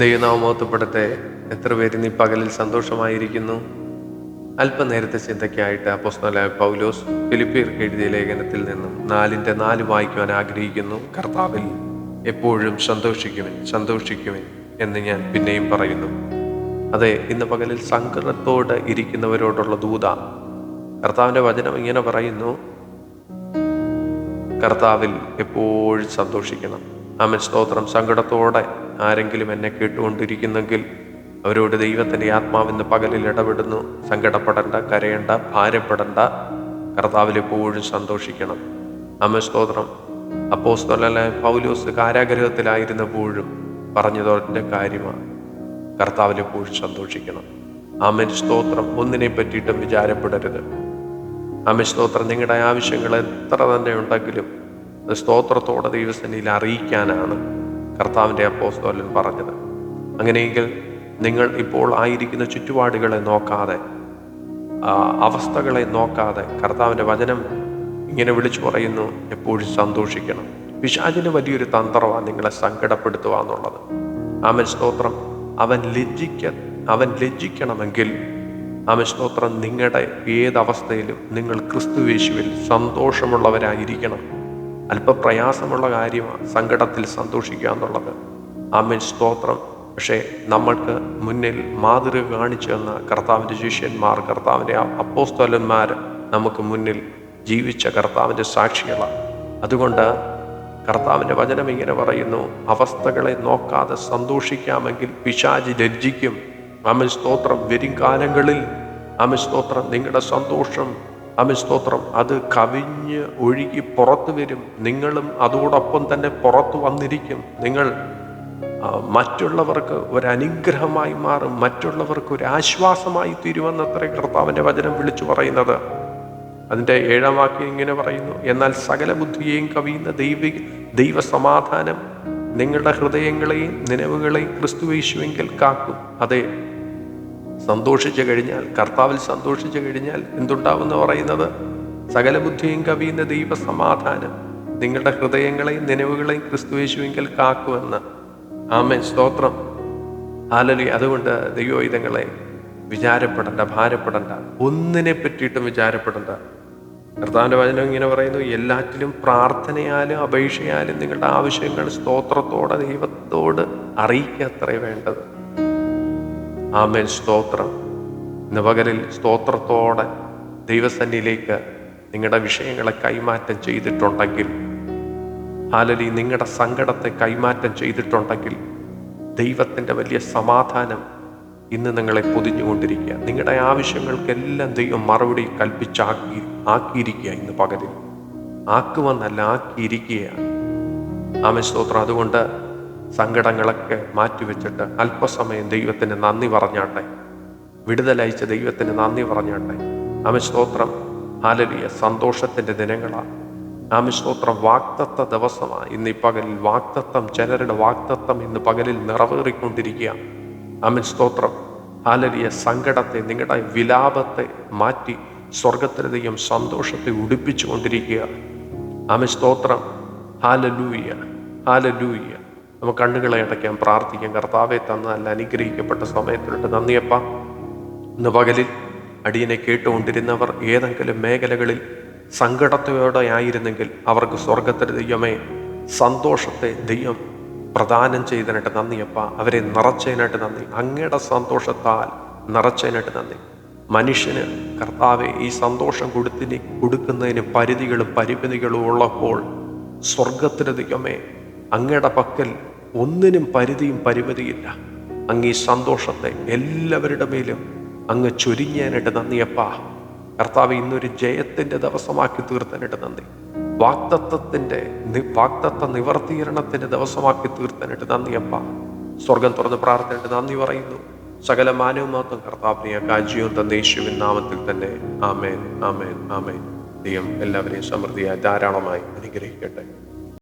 ദൈവനാമോത്തപ്പെടട്ടെ എത്ര പേര് നീ പകലിൽ സന്തോഷമായിരിക്കുന്നു? അല്പനേരത്തെ ചിന്തയ്ക്കായിട്ട് അപ്പോസ്തല പൗലോസ് ഫിലിപ്പിയർക്ക് എഴുതിയ ലേഖനത്തിൽ നിന്നും നാലിന്റെ നാല് വായിക്കുവാൻ ആഗ്രഹിക്കുന്നു. കർത്താവിൽ എപ്പോഴും സന്തോഷിക്കുവിൻ സന്തോഷിക്കുവിൻ എന്ന് ഞാൻ പിന്നെയും പറയുന്നു. അതെ ഇന്ന് പകലിൽ സങ്കടത്തോടെ ഇരിക്കുന്നവരോടുള്ള ദൂത കർത്താവിന്റെ വചനം ഇങ്ങനെ പറയുന്നു. കർത്താവിൽ എപ്പോഴും സന്തോഷിക്കണം. ആമൻ. സ്തോത്രം. സങ്കടത്തോടെ ആരെങ്കിലും എന്നെ കേട്ടുകൊണ്ടിരിക്കുന്നെങ്കിൽ അവരോട് ദൈവത്തിന്റെ ആത്മാവിന്ന് പകലിൽ ഇടപെടുന്നു. സങ്കടപ്പെടണ്ട കരയണ്ട ഭാരപ്പെടണ്ട. കർത്താവിൽ എപ്പോഴും സന്തോഷിക്കണം. അമ്മ സ്തോത്രം. അപ്പോസ്തലനെ പൗലോസ് കാരാഗ്രഹത്തിലായിരുന്നപ്പോഴും പറഞ്ഞതോടെ കാര്യമാണ്. കർത്താവിൽ എപ്പോഴും സന്തോഷിക്കണം. ആമൻ. സ്തോത്രം. ഒന്നിനെ പറ്റിയിട്ടും വിചാരപ്പെടരുത്. ആമൻ. സ്തോത്രം. നിങ്ങളുടെ ആവശ്യങ്ങൾ എത്ര തന്നെ ഉണ്ടെങ്കിലും സ്തോത്രത്തോടെ ദൈവസന്നിയിൽ അറിയിക്കാനാണ്. കർത്താവിന്റെ അപ്പോസ്തോലൻ പറഞ്ഞത്. അങ്ങനെയെങ്കിൽ നിങ്ങൾ ഇപ്പോൾ ആയിരിക്കുന്ന ചുറ്റുപാടുകളെ നോക്കാതെ അവസ്ഥകളെ നോക്കാതെ കർത്താവിന്റെ വചനം ഇങ്ങനെ വിളിച്ചു പറയുന്നു എപ്പോഴും സന്തോഷിക്കണം. പിശാചിന് വലിയൊരു തന്ത്രമാണ് നിങ്ങളെ സങ്കടപ്പെടുത്തുക എന്നുള്ളത്. ആമൻ. സ്തോത്രം. അവൻ ലജ്ജിക്ക അവൻ ലജ്ജിക്കണമെങ്കിൽ ആമൻ. സ്തോത്രം നിങ്ങളുടെ ഏതവസ്ഥയിലും നിങ്ങൾ ക്രിസ്തുവേശുവിൽ സന്തോഷമുള്ളവരായിരിക്കണം. അല്പ പ്രയാസമുള്ള കാര്യമാണ് സങ്കടത്തിൽ സന്തോഷിക്കുക എന്നുള്ളത്. ആമൻ. സ്തോത്രം. പക്ഷേ നമ്മൾക്ക് മുന്നിൽ മാതൃക കാണിച്ചു തന്ന കർത്താവിന്റെ ശിഷ്യന്മാർ കർത്താവിന്റെ അപ്പോസ്തോലന്മാർ നമുക്ക് മുന്നിൽ ജീവിച്ച കർത്താവിന്റെ സാക്ഷികളാണ്. അതുകൊണ്ട് കർത്താവിന്റെ വചനം ഇങ്ങനെ പറയുന്നു അവസ്ഥകളെ നോക്കാതെ സന്തോഷിക്കാമെങ്കിൽ പിശാചി ലജ്ജിക്കും. ആമൻ. സ്തോത്രം. വരും കാലങ്ങളിൽ ആമൻ. സ്തോത്രം. നിങ്ങളുടെ സന്തോഷം ആമൻ സ്തോത്രം അത് കവിഞ്ഞ് ഒഴുകി പുറത്തു വരും. നിങ്ങളും അതോടൊപ്പം തന്നെ പുറത്തു വന്നിരിക്കും. നിങ്ങൾ മറ്റുള്ളവർക്ക് ഒരനുഗ്രഹമായി മാറും. മറ്റുള്ളവർക്ക് ഒരു ആശ്വാസമായി തീരുമെന്നത്ര കർത്താവിന്റെ വചനം വിളിച്ചു പറയുന്നത്. അതിന്റെ ഏഴാം വാക്യം ഇങ്ങനെ പറയുന്നു എന്നാൽ സകല ബുദ്ധിയെയും കവിയുന്ന ദൈവ ദൈവസമാധാനം നിങ്ങളുടെ ഹൃദയങ്ങളെയും നിലവുകളെയും ക്രിസ്തുവേശുവെങ്കിൽ കാക്കും. അതെ സന്തോഷിച്ചു കഴിഞ്ഞാൽ കർത്താവിൽ സന്തോഷിച്ചു കഴിഞ്ഞാൽ എന്തുണ്ടാവുമെന്ന് പറയുന്നത്? സകല ബുദ്ധിയും കവിയുന്ന ദൈവസമാധാനം നിങ്ങളുടെ ഹൃദയങ്ങളെയും നിലവുകളെയും ക്രിസ്തുവേശുവിങ്കൽ കാക്കുമെന്ന്. ആമേൻ. സ്തോത്രം. ആലലി അതുകൊണ്ട് ദൈവോയുധങ്ങളെ വിചാരപ്പെടണ്ട ഭാരപ്പെടണ്ട. ഒന്നിനെ പറ്റിയിട്ടും വിചാരപ്പെടണ്ട. കർത്താവിന്റെ വചനം ഇങ്ങനെ പറയുന്നു എല്ലാറ്റിലും പ്രാർത്ഥനയാലും അപേക്ഷയാലും നിങ്ങളുടെ ആവശ്യങ്ങൾ സ്തോത്രത്തോടെ ദൈവത്തോട് അറിയിക്കത്രേ വേണ്ടത്. ആമേൻ. സ്തോത്രം. ഇന്ന് പകലിൽ സ്തോത്രത്തോടെ ദൈവസന്നിധിയിലേക്ക് നിങ്ങളുടെ വിഷയങ്ങളെ കൈമാറ്റം ചെയ്തിട്ടുണ്ടെങ്കിൽ ഹാലലി നിങ്ങളുടെ സങ്കടത്തെ കൈമാറ്റം ചെയ്തിട്ടുണ്ടെങ്കിൽ ദൈവത്തിന്റെ വലിയ സമാധാനം ഇന്ന് നിങ്ങളെ പൊതിഞ്ഞുകൊണ്ടിരിക്കുക. നിങ്ങളുടെ ആവശ്യങ്ങൾക്കെല്ലാം ദൈവം മറുപടി കൽപ്പിച്ചാക്കി ആക്കിയിരിക്കുക ഇന്ന് പകലിൽ. ആക്കുവന്നല്ല ആക്കിയിരിക്കുകയാണ്. ആമൻ. സ്തോത്രം. അതുകൊണ്ട് സങ്കടങ്ങളൊക്കെ മാറ്റിവെച്ചിട്ട് അല്പസമയം ദൈവത്തിന് നന്ദി പറഞ്ഞാട്ടെ. വിടുതലയച്ച ദൈവത്തിന് നന്ദി പറഞ്ഞാട്ടെ. ആമൻ സ്തോത്രം ഹാലലിയ. സന്തോഷത്തിന്റെ ദിനങ്ങളാണ് ആമൻ സ്തോത്രം വാക്തത്വ ദിവസമാണ് ഇന്ന് ഈ പകലിൽ വാക്തത്വം ചിലരുടെ വാക്തത്വം ഇന്ന് പകലിൽ നിറവേറിക്കൊണ്ടിരിക്കുക. ആമൻ സ്തോത്രം ഹാലലിയ. സങ്കടത്തെ നിങ്ങളുടെ വിലാപത്തെ മാറ്റി സ്വർഗത്തിലധികം സന്തോഷത്തെ സന്തോഷത്തെ ഉടുപ്പിച്ചുകൊണ്ടിരിക്കുക. ആമൻ സ്തോത്രം ഹാലലൂയ. ഹാലലൂയ. നമുക്ക് കണ്ണുകളെ അടയ്ക്കാം പ്രാർത്ഥിക്കാം. കർത്താവെ തന്ന നല്ല അനുഗ്രഹിക്കപ്പെട്ട സമയത്തിലുണ്ട്. നന്ദിയപ്പ. ഇന്ന് പകലിൽ അടിയനെ കേട്ടുകൊണ്ടിരുന്നവർ ഏതെങ്കിലും മേഖലകളിൽ സങ്കടത്തോടെ ആയിരുന്നെങ്കിൽ അവർക്ക് സ്വർഗത്തിലെ ദൈവമേ സന്തോഷത്തെ ദൈവം പ്രദാനം ചെയ്തതിനായിട്ട് നന്ദിയപ്പ. അവരെ നിറച്ചതിനായിട്ട് നന്ദി. അങ്ങയുടെ സന്തോഷത്താൽ നിറച്ചതിനായിട്ട് നന്ദി. മനുഷ്യന് കർത്താവെ ഈ സന്തോഷം കൊടുത്തിന് കൊടുക്കുന്നതിന് പരിധികളും പരിമിതികളും ഉള്ളപ്പോൾ സ്വർഗത്തിലെ ദൈവമേ അങ്ങയുടെ പക്കൽ ഒന്നിനും പരിധിയും പരിമിതിയില്ല. അങ്ങ് ഈ സന്തോഷത്തെ എല്ലാവരുടെ മേലും അങ്ങ് ചൊരിഞ്ഞാനായിട്ട് നന്ദിയപ്പാ കർത്താവ് ഇന്നൊരു ജയത്തിന്റെ ദിവസമാക്കി തീർത്തനായിട്ട് നന്ദി. വാക്തത്വത്തിന്റെ വാക്തത്വ നിവർത്തീകരണത്തിന്റെ ദിവസമാക്കി തീർത്തനായിട്ട് നന്ദിയപ്പ സ്വർഗം തുറന്ന് പ്രാർത്ഥനയിട്ട് നന്ദി പറയുന്നു. സകല മാനവമാത്വം കർത്താവിനെ കാജ്യവും തന്ന നാമത്തിൽ തന്നെ. ആമേൻ ആമേൻ ആമേൻ. ദൈവം എല്ലാവരെയും സമൃദ്ധിയായി ധാരാളമായി അനുഗ്രഹിക്കട്ടെ.